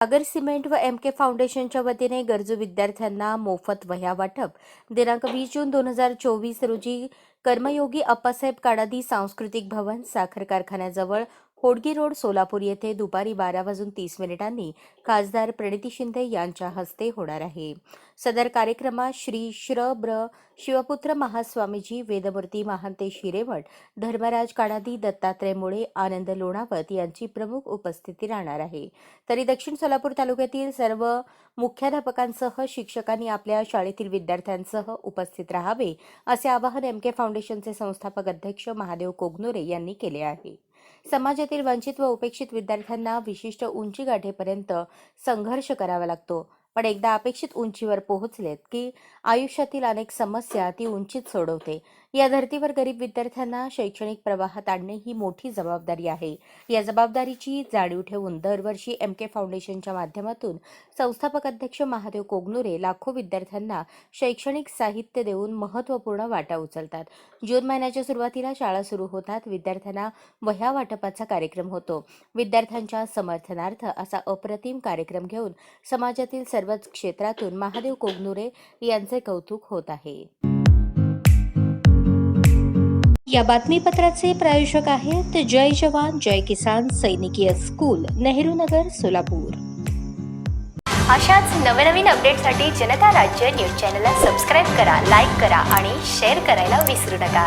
सागर cement व M के फाउंडेशनच्या वतीने गरजू विद्यार्थ्यांना मोफत वह्या वाटप दिनांक वीस जून दोन हजार चोवीस रोजी कर्मयोगी अप्पासाहेब काडादी सांस्कृतिक भवन साखर कारखान्याजवळ होडगी रोड सोलापूर येथे दुपारी बारा वाजून तीस मिनिटांनी खासदार प्रणिती शिंदे यांच्या हस्ते होणार आहे. सदर कार्यक्रमात श्री श्र ब्र शिवपुत्र महास्वामीजी वेदमूर्ती महांते शिरेवट धर्मराज काणादी दत्तात्रय मुळे आनंद लोणावत यांची प्रमुख उपस्थिती राहणार आहे. तरी दक्षिण सोलापूर तालुक्यातील सर्व मुख्याध्यापकांसह शिक्षकांनी आपल्या शाळेतील विद्यार्थ्यांसह उपस्थित राहावे असे आवाहन एम के फाउंडेशनचे संस्थापक अध्यक्ष महादेव कोगनोरे यांनी केले आहे. समाजातील वंचित व उपेक्षित विद्यार्थ्यांना विशिष्ट उंची गाठेपर्यंत संघर्ष करावा लागतो. पण एकदा अपेक्षित उंचीवर पोहोचलेत की आयुष्यातील अनेक समस्या ती उंचीत सोडवते. या धर्तीवर गरीब विद्यार्थ्यांना शैक्षणिक प्रवाहात आणणे ही मोठी जबाबदारी आहे. या जबाबदारीची जाणीव ठेवून दरवर्षी एम के फाउंडेशनच्या माध्यमातून संस्थापक अध्यक्ष महादेव कोगनुरे लाखो विद्यार्थ्यांना शैक्षणिक साहित्य देऊन महत्त्वपूर्ण वाटा उचलतात. जून महिन्याच्या सुरुवातीला शाळा सुरू होतात विद्यार्थ्यांना वह्या वाटपाचा कार्यक्रम होतो. विद्यार्थ्यांच्या समर्थनार्थ असा अप्रतिम कार्यक्रम घेऊन समाजातील सर्व सर्वच क्षेत्रातून महादेव कोगनुरे यांचे कौतुक होत आहे. या बातमीपत्राचे प्रायोजक आहेत जय जवान जय किसान सैनिकीय स्कूल नेहरू नगर सोलापूर. अशाच नवनवीन अपडेटसाठी जनता राज्य न्यूज चॅनलला सबस्क्राईब करा लाईक करा आणि शेअर करायला विसरू नका.